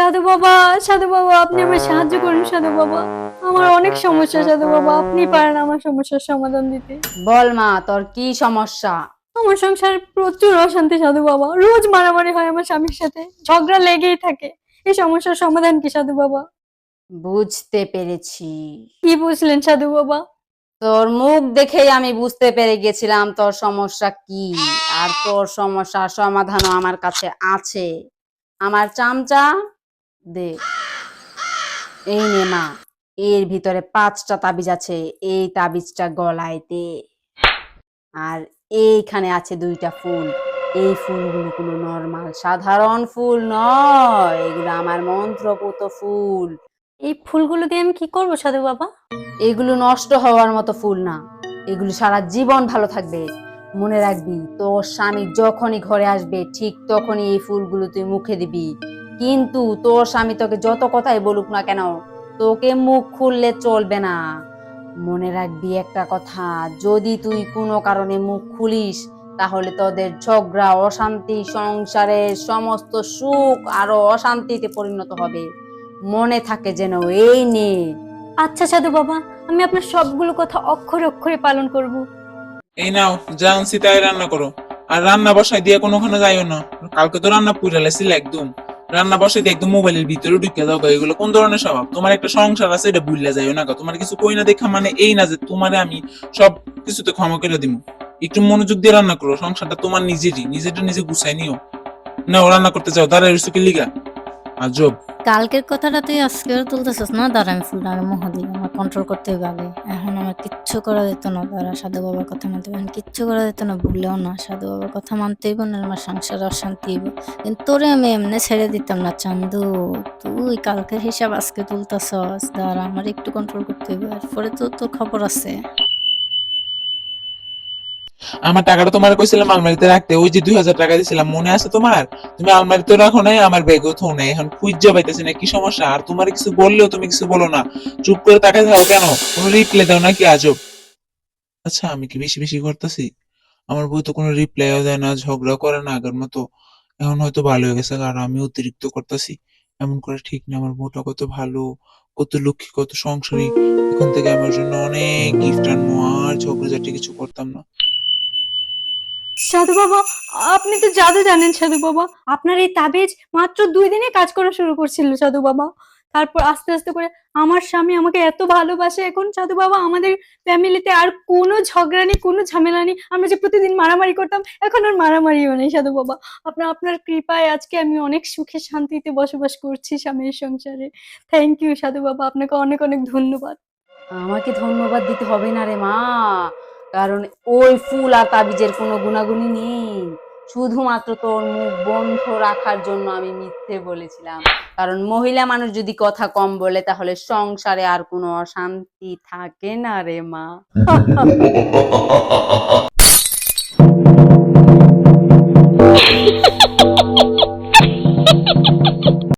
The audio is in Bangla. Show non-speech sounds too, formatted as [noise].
সাধু বাবা সাধু বাবা আপনি আমার সাহায্য করুন সাধু বাবা। আমার অনেক সমস্যা সাধু বাবা আপনি পারেন আমার সমস্যার সমাধান দিতে। বল মা তোর কি সমস্যা? আমার সংসারে প্রচুর অশান্তি সাধু বাবা। রোজ মারামারি হয় আমার স্বামীর সাথে ঝগড়া লেগেই থাকে। এই সমস্যার সমাধান কি সাধু বাবা? বুঝতে পেরেছি। কি বুঝলেন সাধু বাবা? তোর মুখ দেখেই আমি বুঝতে পেরে গেছিলাম তোর সমস্যা কি আর তোর সমস্যার সমাধানও আমার কাছে আছে। আমার চামচা দে। এই নে মা এর ভিতরে পাঁচটা তাবিজ আছে এই তাবিজটা গলায় দে। আর এইখানে আছে দুইটা ফুল এই ফুলগুলো কোনো নর্মাল সাধারণ ফুল নয় এগুলো আমার মন্ত্রপুত ফুল। এই ফুলগুলো দিয়ে আমি কি করব সাধু বাবা? এগুলো নষ্ট হওয়ার মতো ফুল না এগুলো সারা জীবন ভালো থাকবে। মনে রাখবি তোর স্বামী যখনই ঘরে আসবে ঠিক তখনই এই ফুলগুলো তুই মুখে দিবি। কিন্তু তোর স্বামী তোকে যত কথাই বলুক না কেন তোকে মুখ খুললে চলবে না। মনে রাখবি একটা কথা যদি তুই কোনো কারণে মুখ খুলিস তাহলে তোদের ঝগড়া অশান্তি সংসারের সমস্ত সুখ আরও অশান্তিতে পরিণত হবে। মনে থাকে যেন এই নে। আচ্ছা সাধু বাবা আমি আপনার সবগুলো কথা অক্ষরে অক্ষরে পালন করব। এই নাও জান সীতাই রান্না করো। আর রান্না বসাই দিয়ে কোনোখানে যাইও না। কালকে তো রান্না পুড়ে লেছিল একদম। রান্না বসাই দিয়ে একদম মোবাইলের ভিতরে ঢুকে দাও। এগুলো কোন ধরনের স্বভাব? তোমার একটা সংসার আছে, এটা ভুললে যাইও না তোমার কিছু কই না দেখা মানে এই না যে তোমারে আমি সব কিছুতে ক্ষমা করে দিব একটু মনোযোগ দিয়ে রান্না করো, সংসারটা তোমার নিজেরই, নিজেরটা নিজে গুছাই নিও। না রান্না করতে চাও দাঁড়াই রসুকে লিগা? আজব। কালকের কথাটা তুই আজকেও তুলতেছিস না? দাঁড়া, আমি ফুলটা আগে মুহ দিই আমার কন্ট্রোল করতে আগে। এখন আমার কিচ্ছু করা যেত না। দাঁড়া, সাধু বাবার কথা মানতে এখন কিচ্ছু করা যেত না, ভুলেও না। সাধু বাবার কথা মানতে হইব না আমার সংসার অশান্তি হইব। কিন্তু তোরে আমি এমনি ছেড়ে দিতাম না, চান্দু। তুই কালকের হিসাব আজকে তুলতেছস। দাঁড়া, আমার একটু কন্ট্রোল করতে হইব। এরপরে তো তোর খবর আছে। আমার টাকাটা তোমার কইছিলাম আলমারিতে রাখতে, ওই যে দুই হাজার টাকা দিছিলাম, মনে আছে তোমার? তুমি আলমারিতে রাখো নাই, আমার ব্যাগও থো নাই, এখন খুঁজে পাইতেছি না, কি সমস্যা? আর তোমার কিছু বললেও তুমি কিছু বলো না। চুপ করে তাকাই থাকো কেন? কোনো রিপ্লাই দাও নাকি আজব? আচ্ছা আমি কি বেশি বেশি করতেছি? আমার বউ তো কোনো রিপ্লাইও দেয় না ঝগড়া করে না, আগের মতো। এখন হয়তো ভালো হয়ে গেছে আর আমি অতিরিক্ত করতেছি। এমন করে ঠিক না, আমার বউটা কত ভালো, কত লক্ষ্মী, কত সংসারী। এখন থেকে আমার জন্য অনেক গিফট আনব, আর ঝগড়াঝাটি কিছু করতাম না। সাধু বাবা আপনি তো জাদু জানেন সাধু বাবা। আপনার এই তাবিজ মাত্র দুই দিনে কাজ করা শুরু করছিল সাধু বাবা। তারপর আস্তে আস্তে করে আমার স্বামী আমাকে এত ভালোবাসে এখন সাধু বাবা আমাদের ফ্যামিলিতে আর কোনো ঝগড়া নেই কোনো ঝামেলা নেই। আমরা যে প্রতিদিন মারামারি করতাম এখন আর মারামারিও নেই সাধু বাবা। আপনার আপনার কৃপায় আজকে আমি অনেক সুখে শান্তিতে বসবাস করছি স্বামীর সংসারে। থ্যাংক ইউ সাধু বাবা আপনাকে অনেক অনেক ধন্যবাদ। আমাকে ধন্যবাদ দিতে হবে না রে মা। কারণ ওই ফুল আর তাবিজের কোনো গুণাগুণই নেই। শুধুমাত্র তোর মুখ বন্ধ রাখার জন্য আমি মিথ্যে বলেছিলাম। কারণ মহিলা মানুষ যদি কথা কম বলে, তাহলে সংসারে আর কোনো অশান্তি থাকে না রে মা। [laughs]